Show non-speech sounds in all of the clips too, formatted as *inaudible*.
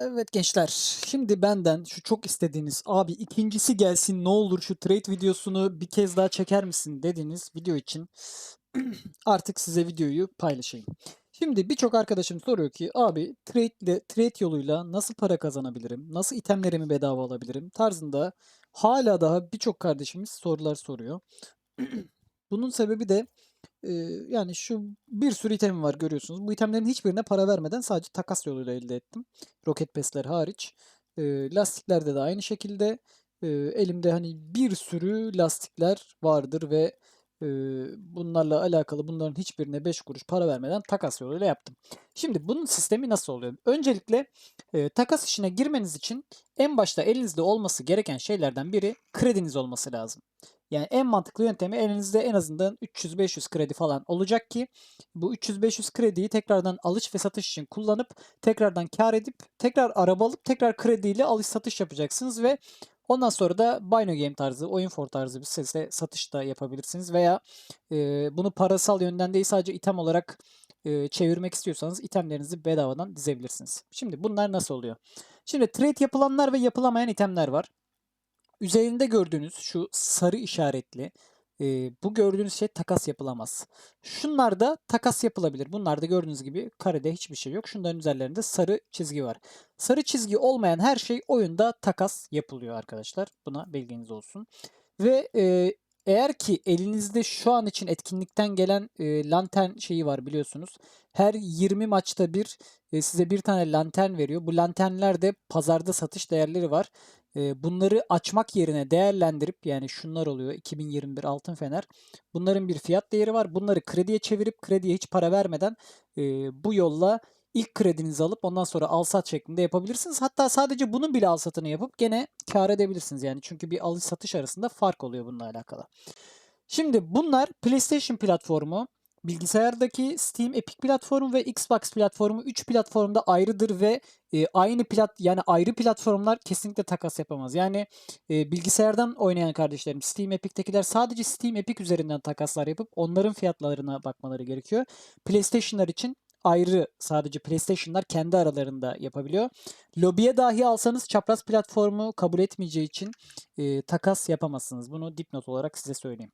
Evet gençler, şimdi benden şu çok istediğiniz abi ikincisi gelsin ne olur şu trade videosunu bir kez daha çeker misin dediğiniz video için *clears throat* artık size videoyu paylaşayım. Şimdi birçok arkadaşım soruyor ki abi trade ile trade yoluyla nasıl para kazanabilirim? Nasıl itemlerimi bedava alabilirim? Tarzında hala daha birçok kardeşimiz sorular soruyor. *clears throat* Bunun sebebi de e, yani şu bir sürü itemim var görüyorsunuz. Bu itemlerin hiçbirine para vermeden sadece takas yoluyla elde ettim. Roket pesler hariç. E, lastiklerde de aynı şekilde. E, elimde hani bir sürü lastikler vardır ve e, bunlarla alakalı bunların hiçbirine 5 kuruş para vermeden takas yoluyla yaptım. Şimdi bunun sistemi nasıl oluyor? Öncelikle e, takas işine girmeniz için en başta elinizde olması gereken şeylerden biri krediniz olması lazım. Yani en mantıklı yöntemi elinizde en azından 300-500 kredi falan olacak ki bu 300-500 krediyi tekrardan alış ve satış için kullanıp tekrardan kar edip tekrar araba alıp tekrar krediyle alış satış yapacaksınız ve ondan sonra da Bino Game tarzı, oyun for tarzı bir sese satış da yapabilirsiniz veya e, bunu parasal yönden değil sadece item olarak e, çevirmek istiyorsanız itemlerinizi bedavadan dizebilirsiniz. Şimdi bunlar nasıl oluyor? Şimdi trade yapılanlar ve yapılamayan itemler var. Üzerinde gördüğünüz şu sarı işaretli e, bu gördüğünüz şey takas yapılamaz. Şunlar da takas yapılabilir. Bunlar da gördüğünüz gibi karede hiçbir şey yok. Şunların üzerlerinde sarı çizgi var. Sarı çizgi olmayan her şey oyunda takas yapılıyor arkadaşlar. Buna bilginiz olsun. Ve e, eğer ki elinizde şu an için etkinlikten gelen e, lantern şeyi var biliyorsunuz. Her 20 maçta bir e, size bir tane lantern veriyor. Bu lanternlerde pazarda satış değerleri var. Bunları açmak yerine değerlendirip yani şunlar oluyor 2021 altın fener. Bunların bir fiyat değeri var. Bunları krediye çevirip krediye hiç para vermeden e, bu yolla ilk kredinizi alıp ondan sonra al sat şeklinde yapabilirsiniz. Hatta sadece bunun bile al satını yapıp gene kar edebilirsiniz yani. Çünkü bir alış satış arasında fark oluyor bununla alakalı. Şimdi bunlar PlayStation platformu, bilgisayardaki Steam Epic platformu ve Xbox platformu 3 platformda ayrıdır ve e, aynı plat yani ayrı platformlar kesinlikle takas yapamaz. Yani e, bilgisayardan oynayan kardeşlerim Steam Epic'tekiler sadece Steam Epic üzerinden takaslar yapıp onların fiyatlarına bakmaları gerekiyor. PlayStation'lar için ayrı sadece PlayStation'lar kendi aralarında yapabiliyor. Lobiye dahi alsanız çapraz platformu kabul etmeyeceği için e, takas yapamazsınız. Bunu dipnot olarak size söyleyeyim.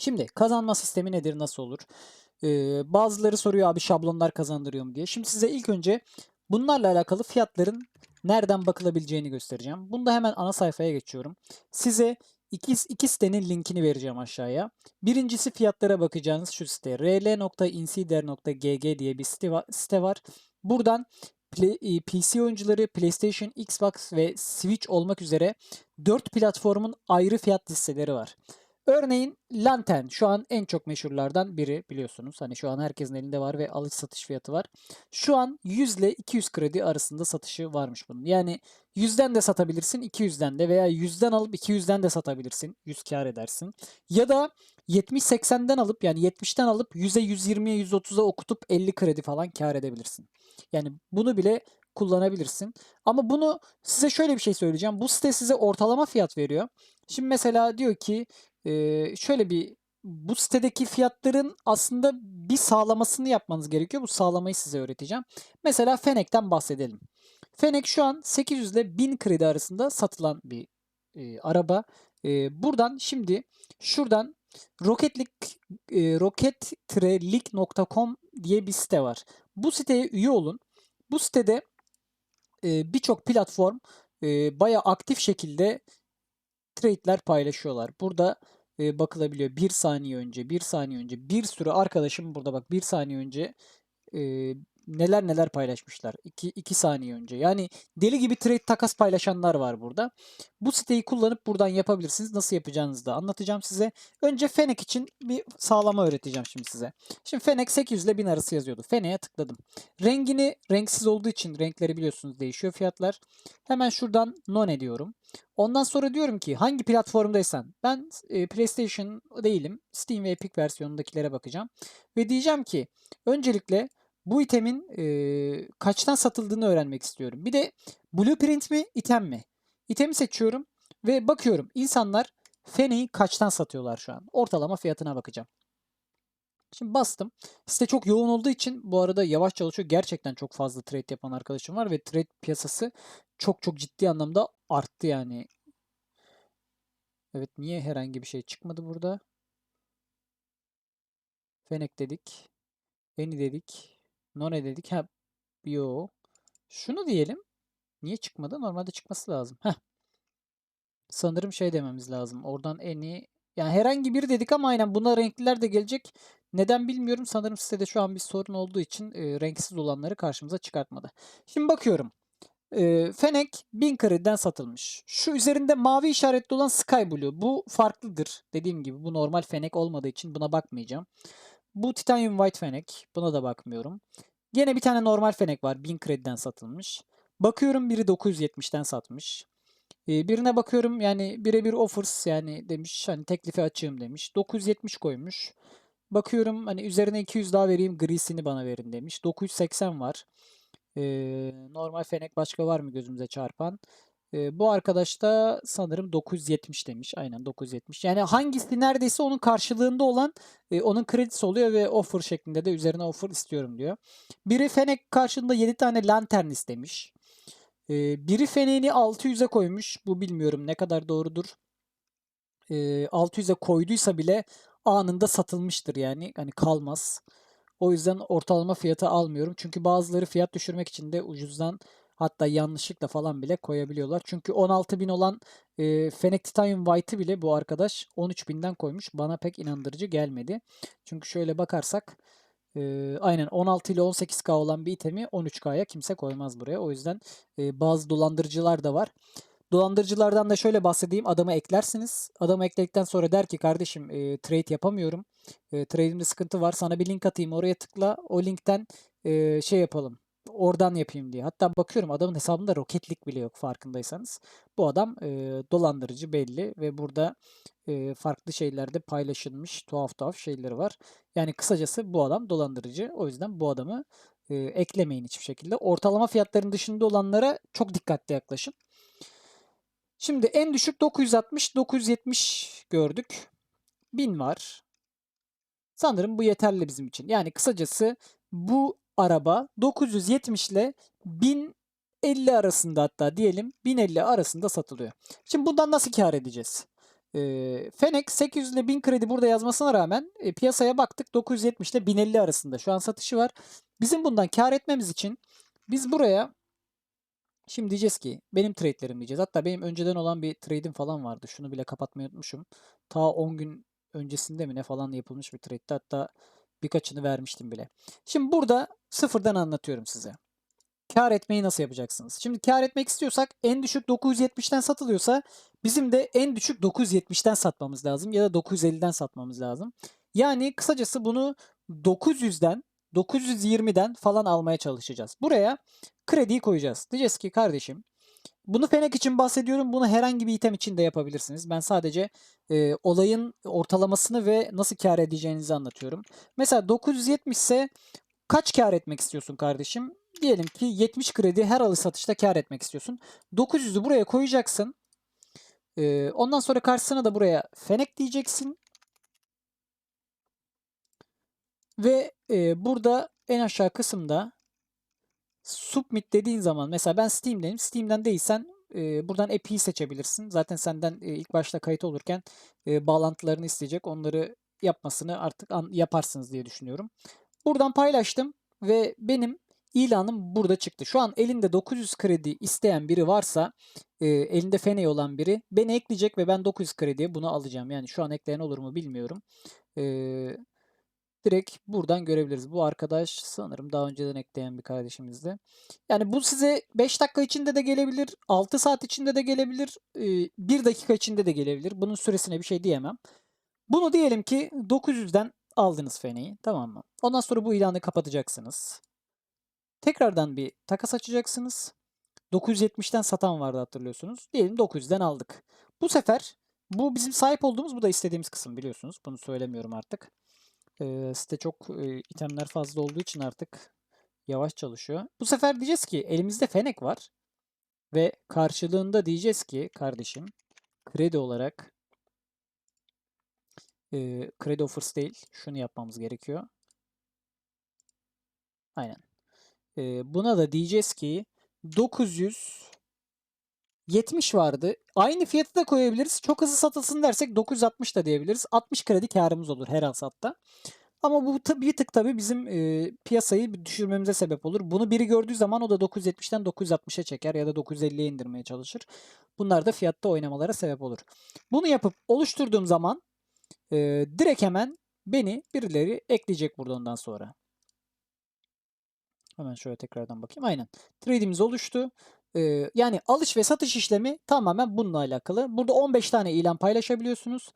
Şimdi kazanma sistemi nedir, nasıl olur? Ee, bazıları soruyor abi şablonlar kazandırıyor mu diye. Şimdi size ilk önce bunlarla alakalı fiyatların nereden bakılabileceğini göstereceğim. Bunda hemen ana sayfaya geçiyorum. Size iki, iki sitenin linkini vereceğim aşağıya. Birincisi fiyatlara bakacağınız şu site rl.insider.gg diye bir site var. Buradan PC oyuncuları PlayStation, Xbox ve Switch olmak üzere 4 platformun ayrı fiyat listeleri var. Örneğin Lantern şu an en çok meşhurlardan biri biliyorsunuz. Hani şu an herkesin elinde var ve alış satış fiyatı var. Şu an 100 ile 200 kredi arasında satışı varmış bunun. Yani 100'den de satabilirsin 200'den de veya 100'den alıp 200'den de satabilirsin. 100 kar edersin. Ya da 70-80'den alıp yani 70'ten alıp 100'e 120'ye 130'a okutup 50 kredi falan kar edebilirsin. Yani bunu bile kullanabilirsin. Ama bunu size şöyle bir şey söyleyeceğim. Bu site size ortalama fiyat veriyor. Şimdi mesela diyor ki Eee, şöyle bir bu sitedeki fiyatların aslında bir sağlamasını yapmanız gerekiyor. Bu sağlamayı size öğreteceğim. Mesela Fenek'ten bahsedelim. Fenek şu an 800 ile 1000 kredi arasında satılan bir e, araba. E, buradan şimdi şuradan Rocketlik e, rocket-lig.com diye bir site var. Bu siteye üye olun. Bu sitede e, birçok platform e, bayağı aktif şekilde trade'ler paylaşıyorlar. Burada e, bakılabiliyor. Bir saniye önce, bir saniye önce bir sürü arkadaşım burada bak bir saniye önce e, neler neler paylaşmışlar. 2 saniye önce. Yani deli gibi trade takas paylaşanlar var burada. Bu siteyi kullanıp buradan yapabilirsiniz. Nasıl yapacağınızı da anlatacağım size. Önce Fenek için bir sağlama öğreteceğim şimdi size. Şimdi Fenek 800 ile 1000 arası yazıyordu. Fenek'e tıkladım. Rengini renksiz olduğu için renkleri biliyorsunuz değişiyor fiyatlar. Hemen şuradan non diyorum. Ondan sonra diyorum ki hangi platformdaysan ben e, PlayStation değilim. Steam ve Epic versiyonundakilere bakacağım. Ve diyeceğim ki öncelikle bu itemin e, kaçtan satıldığını öğrenmek istiyorum. Bir de blueprint mi, item mi? İtemi seçiyorum ve bakıyorum insanlar Feney'i kaçtan satıyorlar şu an. Ortalama fiyatına bakacağım. Şimdi bastım. Site çok yoğun olduğu için bu arada yavaş çalışıyor. Gerçekten çok fazla trade yapan arkadaşım var ve trade piyasası çok çok ciddi anlamda arttı yani. Evet niye herhangi bir şey çıkmadı burada? Fenek dedik. Eni dedik. None dedik. Ha, yo. Şunu diyelim. Niye çıkmadı? Normalde çıkması lazım. Heh. Sanırım şey dememiz lazım. Oradan eni yani herhangi biri dedik ama aynen buna renkliler de gelecek. Neden bilmiyorum. Sanırım sitede şu an bir sorun olduğu için e, renksiz olanları karşımıza çıkartmadı. Şimdi bakıyorum. E, Fenek 1000 krediden satılmış. Şu üzerinde mavi işaretli olan Sky Blue. Bu farklıdır. Dediğim gibi bu normal Fenek olmadığı için buna bakmayacağım. Bu Titanium White Fenek. Buna da bakmıyorum. Gene bir tane normal Fenek var. 1000 krediden satılmış. Bakıyorum biri 970'ten satmış. Ee, birine bakıyorum yani birebir offers yani demiş hani teklifi açığım demiş. 970 koymuş. Bakıyorum hani üzerine 200 daha vereyim grisini bana verin demiş. 980 var. Ee, normal fenek başka var mı gözümüze çarpan? Ee, bu arkadaş da sanırım 970 demiş. Aynen 970. Yani hangisi neredeyse onun karşılığında olan e, onun kredisi oluyor ve offer şeklinde de üzerine offer istiyorum diyor. Biri fenek karşılığında 7 tane lantern istemiş. Ee, biri feneğini 600'e koymuş. Bu bilmiyorum ne kadar doğrudur. Ee, 600'e koyduysa bile anında satılmıştır yani. Hani kalmaz. O yüzden ortalama fiyata almıyorum. Çünkü bazıları fiyat düşürmek için de ucuzdan hatta yanlışlıkla falan bile koyabiliyorlar. Çünkü 16.000 olan e, Fennec Titanium White'ı bile bu arkadaş 13.000'den koymuş. Bana pek inandırıcı gelmedi. Çünkü şöyle bakarsak e, aynen 16 ile 18K olan bir itemi 13K'ya kimse koymaz buraya. O yüzden e, bazı dolandırıcılar da var. Dolandırıcılardan da şöyle bahsedeyim. Adamı eklersiniz. Adamı ekledikten sonra der ki kardeşim e, trade yapamıyorum. E, trade'imde sıkıntı var. Sana bir link atayım. Oraya tıkla. O linkten e, şey yapalım. Oradan yapayım diye. Hatta bakıyorum adamın hesabında roketlik bile yok farkındaysanız. Bu adam e, dolandırıcı belli ve burada e, farklı şeylerde paylaşılmış tuhaf tuhaf şeyleri var. Yani kısacası bu adam dolandırıcı. O yüzden bu adamı e, eklemeyin hiçbir şekilde. Ortalama fiyatların dışında olanlara çok dikkatli yaklaşın. Şimdi en düşük 960, 970 gördük. 1000 var. Sanırım bu yeterli bizim için. Yani kısacası bu araba 970 ile 1050 arasında hatta diyelim 1050 arasında satılıyor. Şimdi bundan nasıl kar edeceğiz? Ee, Fenex 800 ile 1000 kredi burada yazmasına rağmen e, piyasaya baktık 970 ile 1050 arasında şu an satışı var. Bizim bundan kar etmemiz için biz buraya Şimdi diyeceğiz ki benim trade'lerim diyeceğiz. Hatta benim önceden olan bir trade'im falan vardı. Şunu bile kapatmayı unutmuşum. Ta 10 gün öncesinde mi ne falan yapılmış bir trade'ti. Hatta birkaçını vermiştim bile. Şimdi burada sıfırdan anlatıyorum size. Kar etmeyi nasıl yapacaksınız? Şimdi kar etmek istiyorsak en düşük 970'ten satılıyorsa bizim de en düşük 970'ten satmamız lazım ya da 950'den satmamız lazım. Yani kısacası bunu 900'den 920'den falan almaya çalışacağız. Buraya krediyi koyacağız. Diyeceğiz ki kardeşim bunu Fenek için bahsediyorum. Bunu herhangi bir item için de yapabilirsiniz. Ben sadece e, olayın ortalamasını ve nasıl kar edeceğinizi anlatıyorum. Mesela 970 ise kaç kar etmek istiyorsun kardeşim? Diyelim ki 70 kredi her alış satışta kar etmek istiyorsun. 900'ü buraya koyacaksın. E, ondan sonra karşısına da buraya Fenek diyeceksin. Ve e, burada en aşağı kısımda submit dediğin zaman mesela ben Steam'deyim. Steam'den değilsen e, buradan API'yi seçebilirsin. Zaten senden e, ilk başta kayıt olurken e, bağlantılarını isteyecek. Onları yapmasını artık an, yaparsınız diye düşünüyorum. Buradan paylaştım ve benim ilanım burada çıktı. Şu an elinde 900 kredi isteyen biri varsa e, elinde Feney olan biri beni ekleyecek ve ben 900 krediye bunu alacağım. Yani şu an ekleyen olur mu bilmiyorum. Eee direkt buradan görebiliriz. Bu arkadaş sanırım daha önceden ekleyen bir kardeşimizdi. Yani bu size 5 dakika içinde de gelebilir, 6 saat içinde de gelebilir, 1 dakika içinde de gelebilir. Bunun süresine bir şey diyemem. Bunu diyelim ki 900'den aldınız feneyi tamam mı? Ondan sonra bu ilanı kapatacaksınız. Tekrardan bir takas açacaksınız. 970'ten satan vardı hatırlıyorsunuz. Diyelim 900'den aldık. Bu sefer bu bizim sahip olduğumuz bu da istediğimiz kısım biliyorsunuz. Bunu söylemiyorum artık. E, site çok e, itemler fazla olduğu için artık yavaş çalışıyor. Bu sefer diyeceğiz ki elimizde fenek var. Ve karşılığında diyeceğiz ki kardeşim kredi olarak Ee, kredi offers değil. Şunu yapmamız gerekiyor. Aynen. Ee, buna da diyeceğiz ki 970 vardı. Aynı fiyatı da koyabiliriz. Çok hızlı satılsın dersek 960 da diyebiliriz. 60 kredi karımız olur her alsatta. Ama bu tabii bir tık tabii bizim e, piyasayı düşürmemize sebep olur. Bunu biri gördüğü zaman o da 970'ten 960'a çeker ya da 950'ye indirmeye çalışır. Bunlar da fiyatta oynamalara sebep olur. Bunu yapıp oluşturduğum zaman e, direkt hemen beni birileri ekleyecek burada ondan sonra. Hemen şöyle tekrardan bakayım. Aynen. Trade'imiz oluştu. Yani alış ve satış işlemi tamamen bununla alakalı. Burada 15 tane ilan paylaşabiliyorsunuz.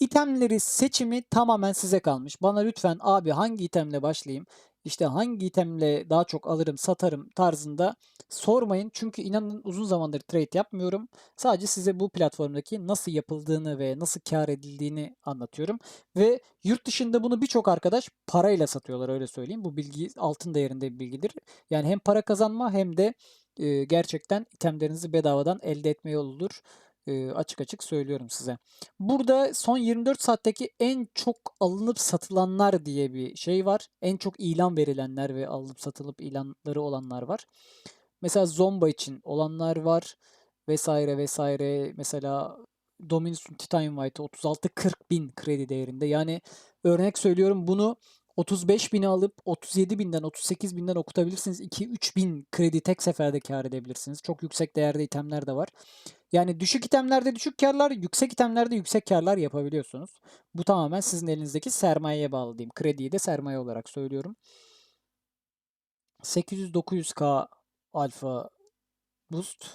İtemleri seçimi tamamen size kalmış. Bana lütfen abi hangi itemle başlayayım? İşte hangi itemle daha çok alırım, satarım tarzında sormayın. Çünkü inanın uzun zamandır trade yapmıyorum. Sadece size bu platformdaki nasıl yapıldığını ve nasıl kar edildiğini anlatıyorum. Ve yurt dışında bunu birçok arkadaş parayla satıyorlar öyle söyleyeyim. Bu bilgi altın değerinde bir bilgidir. Yani hem para kazanma hem de e, gerçekten itemlerinizi bedavadan elde etme yoludur. E, açık açık söylüyorum size. Burada son 24 saatteki en çok alınıp satılanlar diye bir şey var. En çok ilan verilenler ve alınıp satılıp ilanları olanlar var. Mesela Zomba için olanlar var vesaire vesaire. Mesela Dominus'un Titanium White'ı 36-40 bin kredi değerinde. Yani örnek söylüyorum bunu 35 bini alıp 37 binden 38 binden okutabilirsiniz. 2-3 bin kredi tek seferde kar edebilirsiniz. Çok yüksek değerde itemler de var. Yani düşük itemlerde düşük karlar, yüksek itemlerde yüksek karlar yapabiliyorsunuz. Bu tamamen sizin elinizdeki sermayeye bağlı diyeyim. Krediyi de sermaye olarak söylüyorum. 800-900k alfa boost.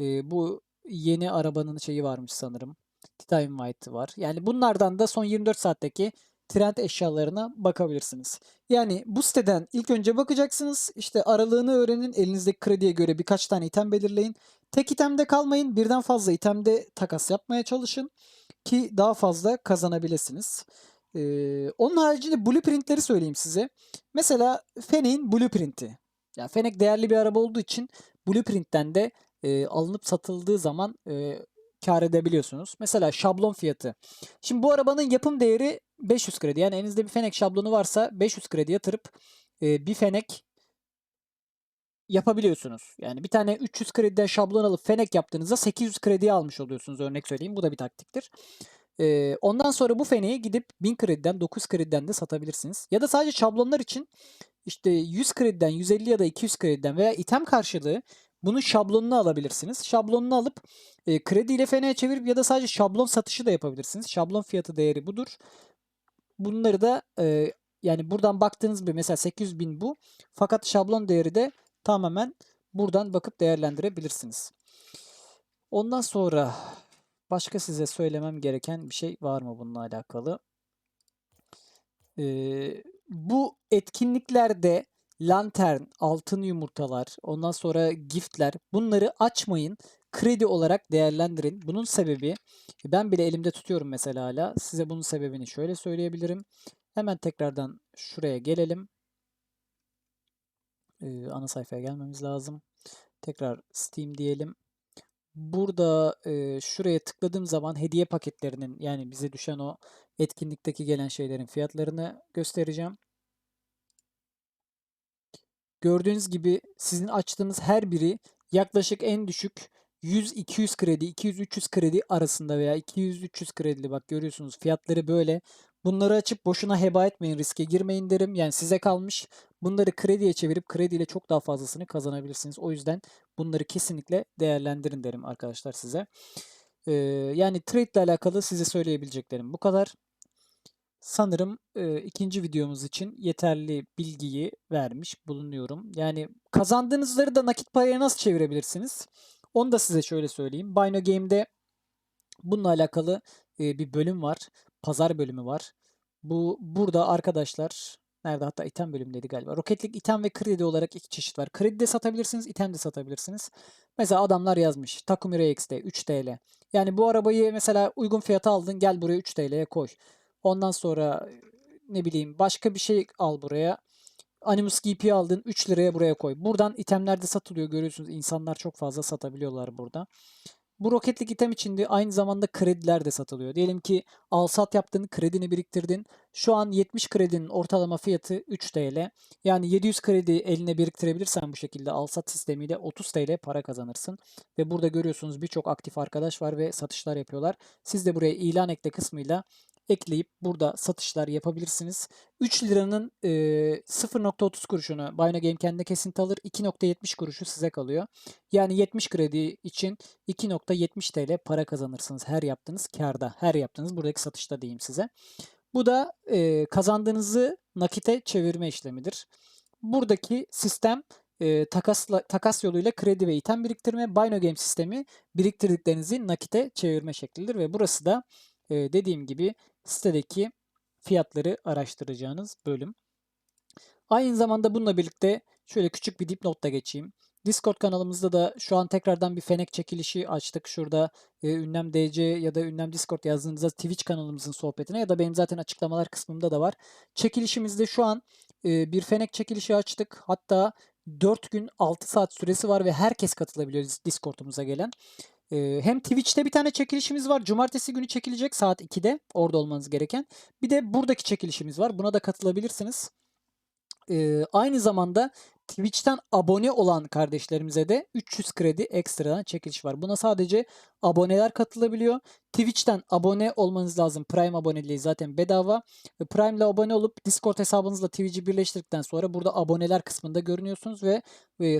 Ee, bu yeni arabanın şeyi varmış sanırım. Titanium White var. Yani bunlardan da son 24 saatteki trend eşyalarına bakabilirsiniz. Yani bu siteden ilk önce bakacaksınız. İşte aralığını öğrenin. Elinizdeki krediye göre birkaç tane item belirleyin. Tek itemde kalmayın. Birden fazla itemde takas yapmaya çalışın. Ki daha fazla kazanabilirsiniz. Ee, onun haricinde blueprintleri söyleyeyim size. Mesela Fenek'in blueprinti. Yani Fenek değerli bir araba olduğu için blueprintten de e, alınıp satıldığı zaman e, kar edebiliyorsunuz. Mesela şablon fiyatı. Şimdi bu arabanın yapım değeri 500 kredi. Yani elinizde bir Fenek şablonu varsa 500 kredi yatırıp e, bir Fenek yapabiliyorsunuz. Yani bir tane 300 krediden şablon alıp Fenek yaptığınızda 800 krediye almış oluyorsunuz örnek söyleyeyim. Bu da bir taktiktir. Ee, ondan sonra bu Fenek'i gidip 1000 krediden 900 krediden de satabilirsiniz. Ya da sadece şablonlar için işte 100 krediden 150 ya da 200 krediden veya item karşılığı bunun şablonunu alabilirsiniz. Şablonunu alıp e, krediyle Fenek'e çevirip ya da sadece şablon satışı da yapabilirsiniz. Şablon fiyatı değeri budur. Bunları da e, yani buradan baktığınız bir mesela 800 bin bu. Fakat şablon değeri de tamamen buradan bakıp değerlendirebilirsiniz. Ondan sonra başka size söylemem gereken bir şey var mı bununla alakalı? Ee, bu etkinliklerde lantern, altın yumurtalar, ondan sonra giftler bunları açmayın. Kredi olarak değerlendirin. Bunun sebebi ben bile elimde tutuyorum mesela hala. Size bunun sebebini şöyle söyleyebilirim. Hemen tekrardan şuraya gelelim. Ee, ana sayfaya gelmemiz lazım. Tekrar Steam diyelim. Burada e, şuraya tıkladığım zaman hediye paketlerinin yani bize düşen o etkinlikteki gelen şeylerin fiyatlarını göstereceğim. Gördüğünüz gibi sizin açtığınız her biri yaklaşık en düşük 100-200 kredi, 200-300 kredi arasında veya 200-300 kredili bak görüyorsunuz fiyatları böyle. Bunları açıp boşuna heba etmeyin, riske girmeyin derim. Yani size kalmış. Bunları krediye çevirip krediyle çok daha fazlasını kazanabilirsiniz. O yüzden bunları kesinlikle değerlendirin derim arkadaşlar size. Ee, yani trade ile alakalı size söyleyebileceklerim bu kadar. Sanırım e, ikinci videomuz için yeterli bilgiyi vermiş bulunuyorum. Yani kazandığınızları da nakit paraya nasıl çevirebilirsiniz? Onu da size şöyle söyleyeyim. Bino Game'de bununla alakalı e, bir bölüm var. Pazar bölümü var. Bu burada arkadaşlar nerede hatta item bölümündeydi galiba. Roketlik item ve kredi olarak iki çeşit var. Kredi de satabilirsiniz, item de satabilirsiniz. Mesela adamlar yazmış. Takumi RX'de 3 TL. Yani bu arabayı mesela uygun fiyata aldın gel buraya 3 TL'ye koy. Ondan sonra ne bileyim başka bir şey al buraya. Animus GP aldın 3 liraya buraya koy. Buradan itemler de satılıyor görüyorsunuz. İnsanlar çok fazla satabiliyorlar burada. Bu roketlik item içinde aynı zamanda krediler de satılıyor. Diyelim ki al sat yaptın, kredini biriktirdin. Şu an 70 kredinin ortalama fiyatı 3 TL. Yani 700 kredi eline biriktirebilirsen bu şekilde al sat sistemiyle 30 TL para kazanırsın. Ve burada görüyorsunuz birçok aktif arkadaş var ve satışlar yapıyorlar. Siz de buraya ilan ekle kısmıyla ekleyip burada satışlar yapabilirsiniz. 3 liranın e, 0.30 kuruşunu Bino Game kendine kesinti alır. 2.70 kuruşu size kalıyor. Yani 70 kredi için 2.70 TL para kazanırsınız her yaptığınız karda. Her yaptığınız buradaki satışta diyeyim size. Bu da e, kazandığınızı nakite çevirme işlemidir. Buradaki sistem e, takasla, takas yoluyla kredi ve item biriktirme. Bino Game sistemi biriktirdiklerinizi nakite çevirme şeklidir ve burası da e, dediğim gibi sitedeki fiyatları araştıracağınız bölüm. Aynı zamanda bununla birlikte şöyle küçük bir dipnot da geçeyim. Discord kanalımızda da şu an tekrardan bir fenek çekilişi açtık. Şurada e, ünlem DC ya da ünlem Discord yazdığınızda Twitch kanalımızın sohbetine ya da benim zaten açıklamalar kısmında da var. Çekilişimizde şu an e, bir fenek çekilişi açtık. Hatta 4 gün 6 saat süresi var ve herkes katılabiliyor Discord'umuza gelen. Hem Twitch'te bir tane çekilişimiz var. Cumartesi günü çekilecek saat 2'de. Orada olmanız gereken. Bir de buradaki çekilişimiz var. Buna da katılabilirsiniz. Ee, aynı zamanda Twitch'ten abone olan kardeşlerimize de 300 kredi ekstradan çekiliş var. Buna sadece aboneler katılabiliyor. Twitch'ten abone olmanız lazım. Prime aboneliği zaten bedava. Prime ile abone olup Discord hesabınızla Twitch'i birleştirdikten sonra burada aboneler kısmında görünüyorsunuz ve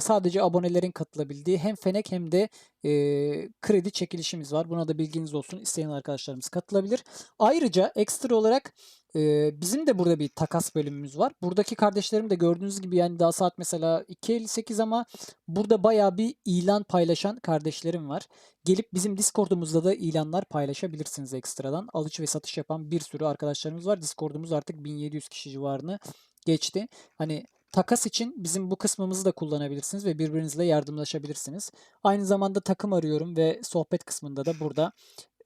sadece abonelerin katılabildiği hem fenek hem de e, kredi çekilişimiz var. Buna da bilginiz olsun. İsteyen arkadaşlarımız katılabilir. Ayrıca ekstra olarak bizim de burada bir takas bölümümüz var. Buradaki kardeşlerim de gördüğünüz gibi yani daha saat mesela 2.58 ama burada bayağı bir ilan paylaşan kardeşlerim var. Gelip bizim Discord'umuzda da ilanlar paylaşabilirsiniz ekstradan. Alış ve satış yapan bir sürü arkadaşlarımız var. Discord'umuz artık 1700 kişi civarını geçti. Hani takas için bizim bu kısmımızı da kullanabilirsiniz ve birbirinizle yardımlaşabilirsiniz. Aynı zamanda takım arıyorum ve sohbet kısmında da burada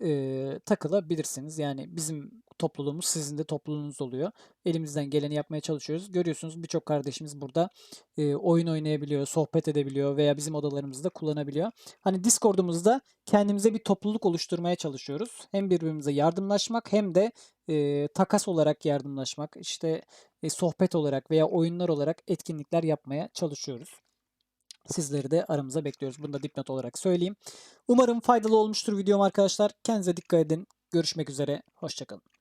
e, takılabilirsiniz. Yani bizim topluluğumuz sizin de topluluğunuz oluyor. Elimizden geleni yapmaya çalışıyoruz. Görüyorsunuz birçok kardeşimiz burada e, oyun oynayabiliyor, sohbet edebiliyor veya bizim odalarımızda kullanabiliyor. Hani Discord'umuzda kendimize bir topluluk oluşturmaya çalışıyoruz. Hem birbirimize yardımlaşmak hem de e, takas olarak yardımlaşmak, işte e, sohbet olarak veya oyunlar olarak etkinlikler yapmaya çalışıyoruz. Sizleri de aramıza bekliyoruz. Bunu da dipnot olarak söyleyeyim. Umarım faydalı olmuştur videom arkadaşlar. Kendinize dikkat edin. Görüşmek üzere. Hoşçakalın.